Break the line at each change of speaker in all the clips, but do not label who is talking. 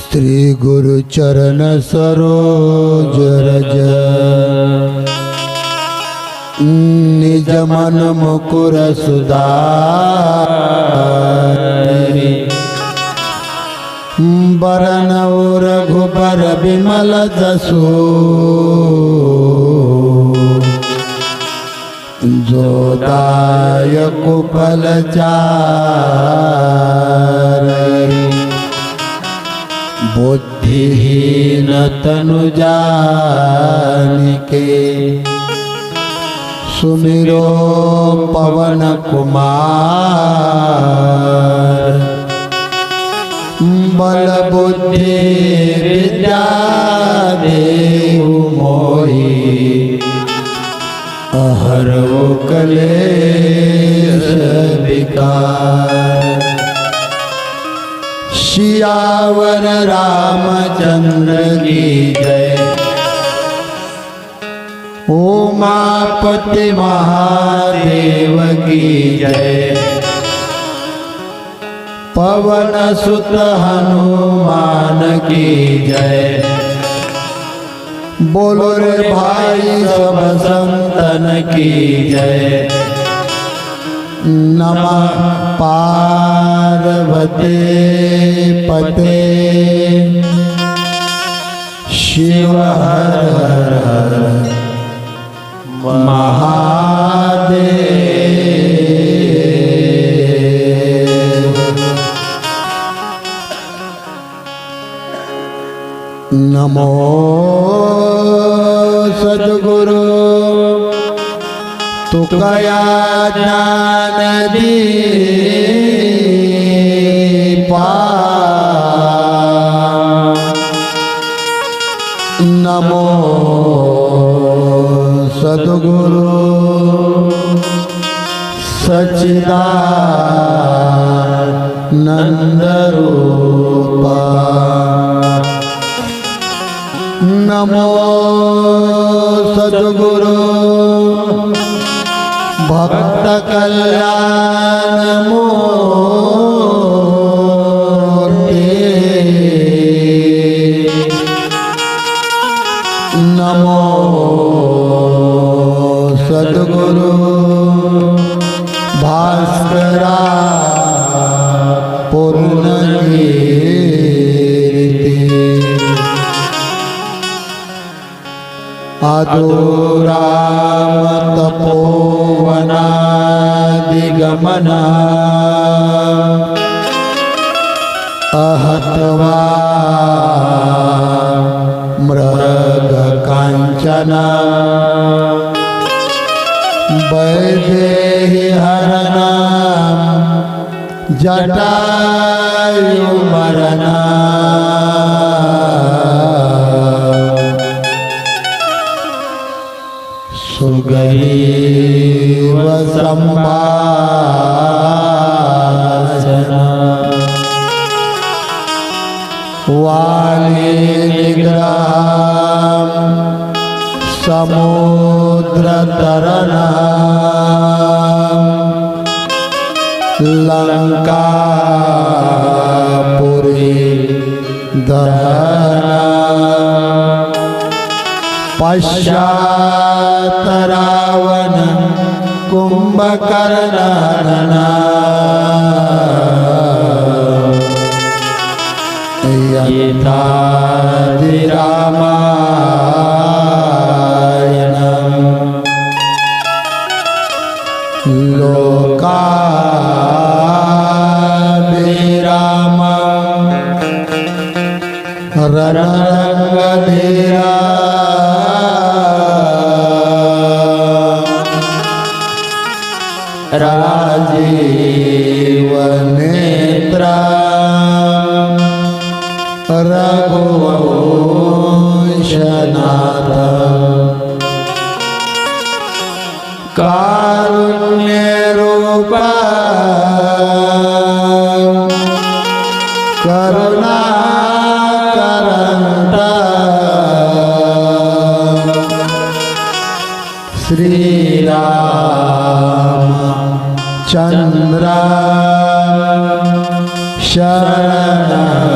श्री गुरु चरण सरोज रज। निज मन मुकुर सुधारि। बरन रघुबर विमल जसो। जोदायक फल चारि बुद्धिहीन तनु जानिके सुमिरो पवन कुमार बल बुद्धि विद्या देहु मोहि अहरो कलेश विकार शियावर रामचंद्र की जय। उमापति महादेव की जय। पवन सुत हनुमान की जय। बोलो रे भाई सब संतन की जय। नमः पार्वते पते शिव हर हर हर महादेव नमो सद्गुरु તો કયા જ્ઞાનદી પા નમો સદગુરુ સચિદાનંદરૂપા નમો સદગુરુ فتك الله. अदुरामतपोवनादिगमना अहत्वा मृगकाञ्चना। वैदेहि हरणा जटायुमरणा सुगैव सम्भाषणा वाले निग्रहं समुद्रतरणा। लङ्कापुरी दहना पश्चात् तरावन कुंभकर्ण रघुवंशनाथ कारुण्यरूपा करुणाकरन्ता श्रीराम चन्द्र शरण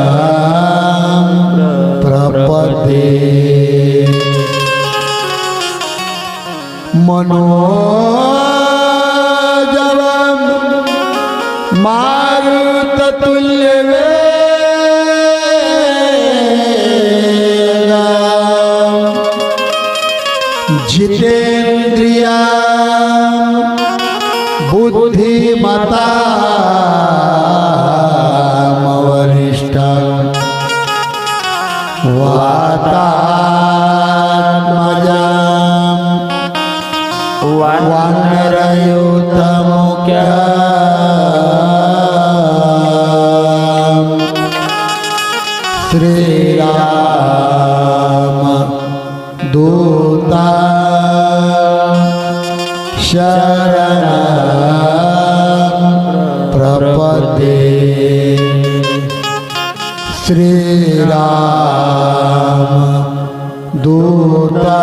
રાધે. મનો वानरयुत मुख्या श्रीराम दूता। शरण श्रीराम दूता।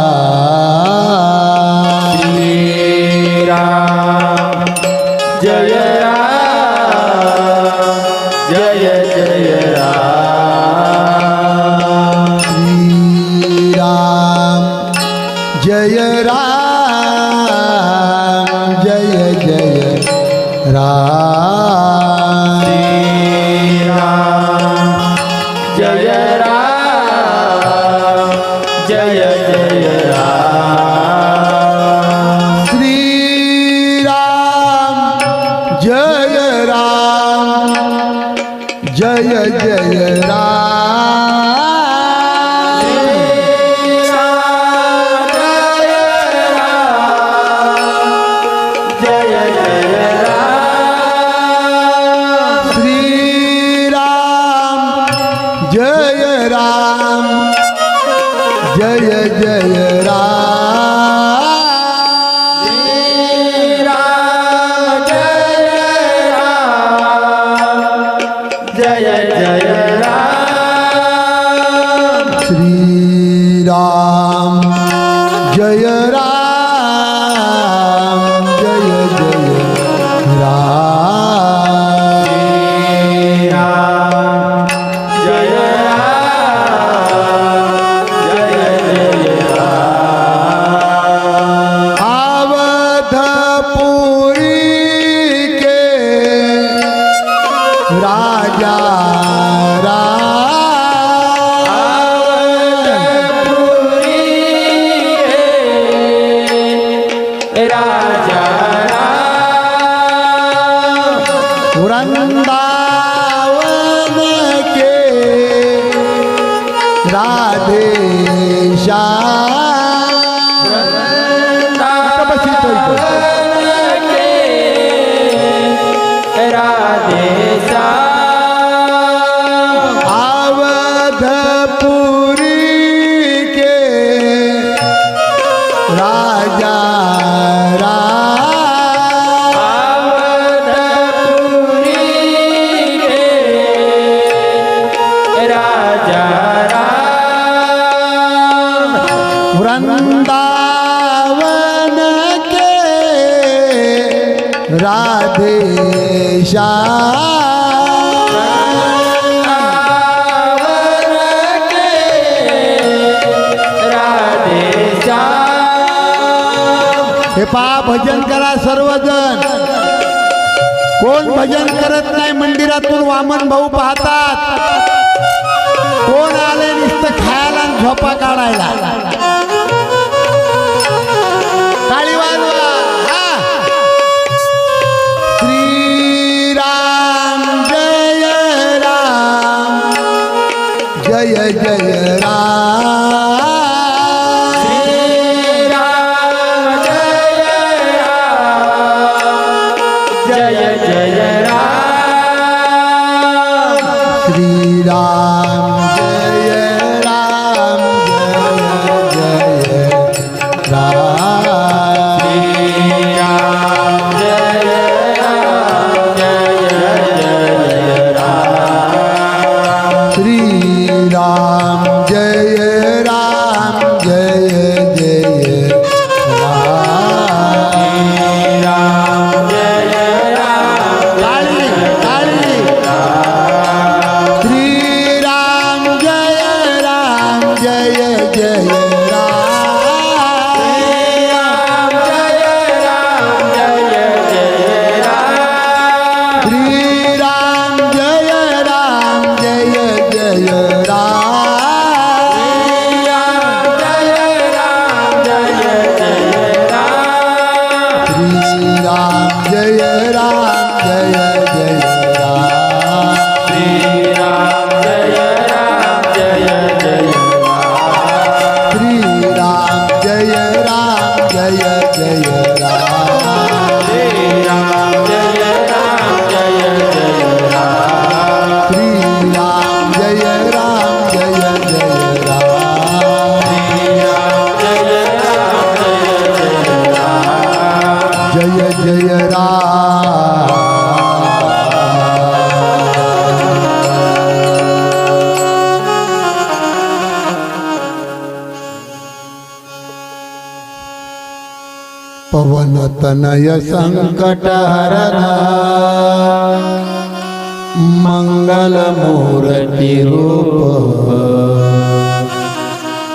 रा राधेशा राधेशा हे पहा भजन करा सर्वजण. कोण भजन करत नाही मंदिरातून वामन भाऊ पाहतात. कोण आले नुसतं खायला झोपा काढायला. जय जय राम
पवनतनय
सङ्कटहरणा मङ्गलमूर्तिरूप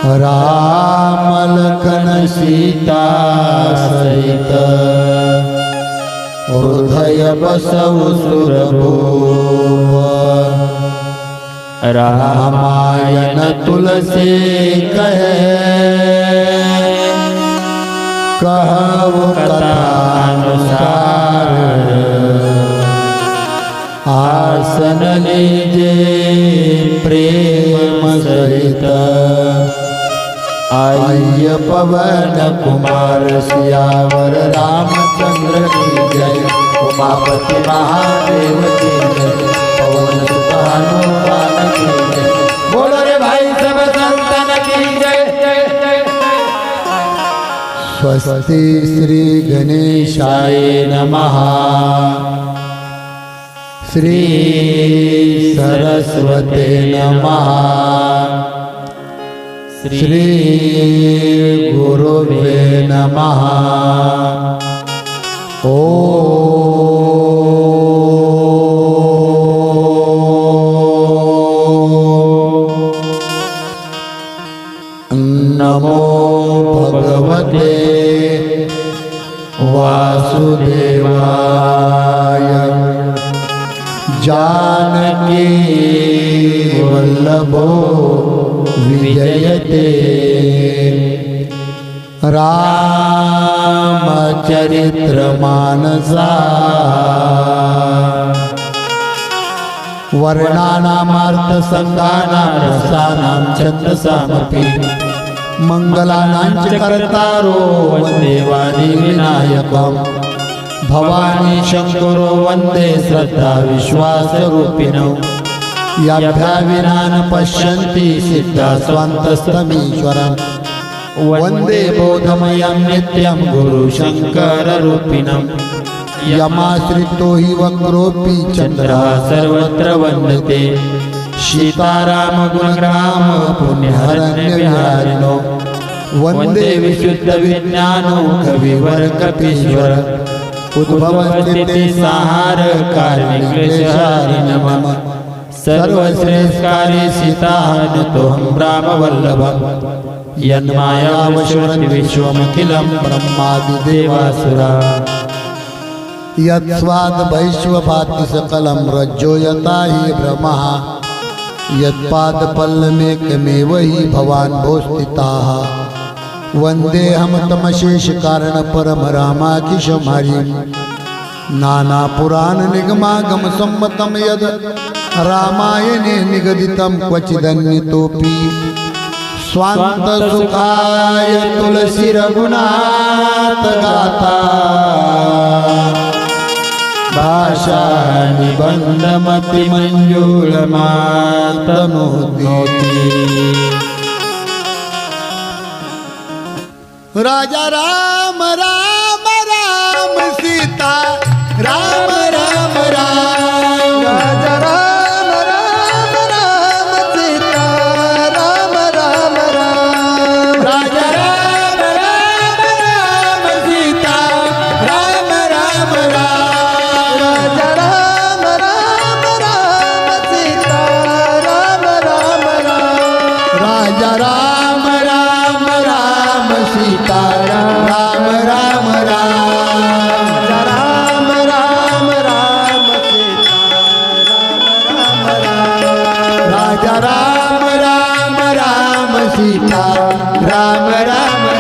राम लखन सीता सहित हृदय बसव सुरभूव। रामायण तुलसी कहे। कहव कथानुसार। आसन लीजे प्रेम सहित। आय पवन कुमार सियावर रामचंद्र की जय। उमापति महादेव की जय। पवन जय। बोलो रे भाई सब संतन की जय। स्वस्ति श्री गणेशाय नमः। श्री सरस्वते नमः। શ્રી ગુરુવે નમઃ. ઓ નમો ભગવતે વાસુદેવાય. જાનકી વલ્લભો विजयते। रामचरित्रमानसा। वर्णानामार्थसङ्गानां रसानां छन्दसामपि मङ्गलानां च कर्तारो वन्दे वाणी विनायकम्। भवानी शङ्करो वन्दे श्रद्धा विश्वासरूपिणौ याभ्या विना न पश्यन्ति सिद्धा स्वान्तस्तमीश्वरम् वंदे बोधमयं नित्यं गुरुशङ्कररूपिणम्। यमाश्रितो हि वक्रोऽपि चन्द्रः सर्वत्र वन्दते। सीतारामगुणग्राम पुण्यहरण्यविहारिणो। वंदे विशुद्धविज्ञानो कविवर्कपीश्वर उद्भवस्थिते साहार कार्मिक्लेशहारि नमः सर्वश्रेष्ठ कार्य सीतान तुम राम वल्लभ यन्मायावशुरन् विश्वमखिलं ब्रह्मादिदेवासुरा। यत्स्वाद्वैश्वपाति सकलं रज्जो यता हि भ्रमः यत्पादपल्लमेकमेव हि भवान् भोस्थिताः। वन्देऽहं निगमागम संतम यद ರಾಮಾಯಣೆ ನಿಗದಿತಂ ಕ್ವಚಿದನ್ನಿತೋಪಿ ಸ್ವಾಂತ ಸುಖಾಯ ತುಳಸಿ ರಘುನಾಥ ಗಾತಾ ಭಾಷಾ ನಿಬಂಧ ಮತಿ ಮಂಜೂಳ ಮಾತನೋತಿ ರಾಜ ರಾಮ ರಾ રામ રામ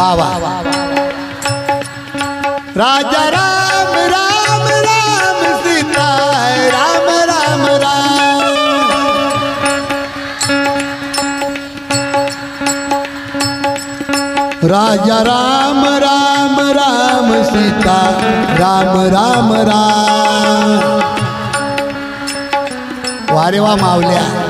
वा वा. राजा राम राम राम सीता राम राम राम. राजा राम राम राम सीता राम राम राम. वारे वा मावल्या.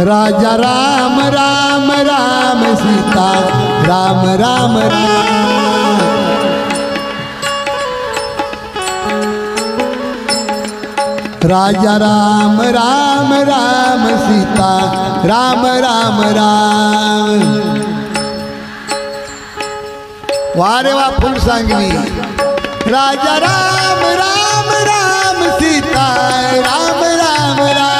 राजा राम राम राम, सीता, राम राम राम। राजा राम राम राम, सीता, राम राम राम। वारे वा फुल सांगली राजा राम राम राम, सीता, राम राम राम।